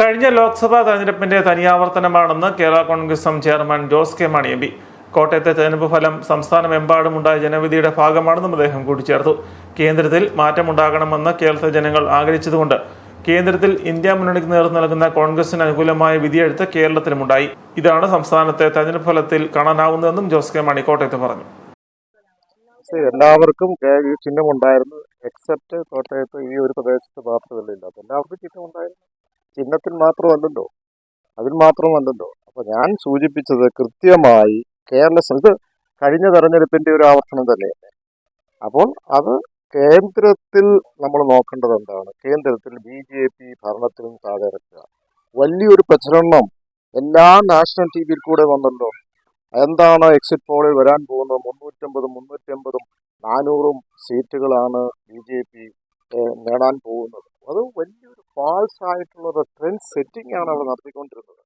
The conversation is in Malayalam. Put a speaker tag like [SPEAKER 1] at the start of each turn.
[SPEAKER 1] കഴിഞ്ഞ ലോക്സഭാ തെരഞ്ഞെടുപ്പിന്റെ തനിയാവർത്തനമാണെന്ന് Kerala Congress M chairman Jose K Mani M P. കോട്ടയത്തെ തെരഞ്ഞെടുപ്പ് ഫലം സംസ്ഥാനമെമ്പാടുമുണ്ടായ ജനവിധിയുടെ ഭാഗമാണെന്നും അദ്ദേഹം കൂട്ടിച്ചേർത്തു. കേന്ദ്രത്തിൽ മാറ്റമുണ്ടാകണമെന്ന് കേരളത്തിലെ ജനങ്ങൾ ആഗ്രഹിച്ചതുകൊണ്ട് കേന്ദ്രത്തിൽ ഇന്ത്യ മുന്നണിക്ക് നേതൃത്വം നൽകുന്ന കോൺഗ്രസിന് അനുകൂലമായ വിധിയെഴുത്ത് കേരളത്തിലുമുണ്ടായി. ഇതാണ് സംസ്ഥാനത്തെ തെരഞ്ഞെടുപ്പ് ഫലത്തിൽ കാണാനാവുന്നതെന്നും ജോസ് കെ മാണി കോട്ടയത്ത് പറഞ്ഞു.
[SPEAKER 2] എല്ലാവർക്കും കേ- ഈ ചിഹ്നം ഉണ്ടായിരുന്നു എക്സെപ്റ്റ് കോട്ടയത്ത് ഈ ഒരു പ്രദേശത്ത് മാത്രമല്ല ഇല്ലാത്ത എല്ലാവർക്കും ചിഹ്നം ഉണ്ടായിരുന്നു ചിഹ്നത്തിൽ മാത്രമല്ലല്ലോ. അതിൽ മാത്രമല്ലല്ലോ. അപ്പൊ ഞാൻ സൂചിപ്പിച്ചത് കൃത്യമായി കേരള ഇത് കഴിഞ്ഞ തെരഞ്ഞെടുപ്പിന്റെ ഒരു ആവർത്തനം തന്നെയല്ലേ. അപ്പോൾ അത് കേന്ദ്രത്തിൽ നമ്മൾ നോക്കേണ്ടത് എന്താണ്? കേന്ദ്രത്തിൽ ബി ജെ പി ഭരണത്തിലും താഴെ ഇറക്കുക. വലിയൊരു പ്രചരണം എല്ലാ നാഷണൽ ടി വിയിൽ കൂടെ വന്നല്ലോ. എന്താണ് എക്സിറ്റ് പോളിൽ വരാൻ പോകുന്നത്? മുന്നൂറ്റമ്പതും മുന്നൂറ്റമ്പതും നാനൂറും സീറ്റുകളാണ് ബി ജെ പി നേടാൻ പോകുന്നത്. ഫാൾസ് ആയിട്ടുള്ള ഒരു ട്രെൻഡ് സെറ്റിംഗ് ആണ് അവർ നടത്തിക്കൊണ്ടിരുന്നത്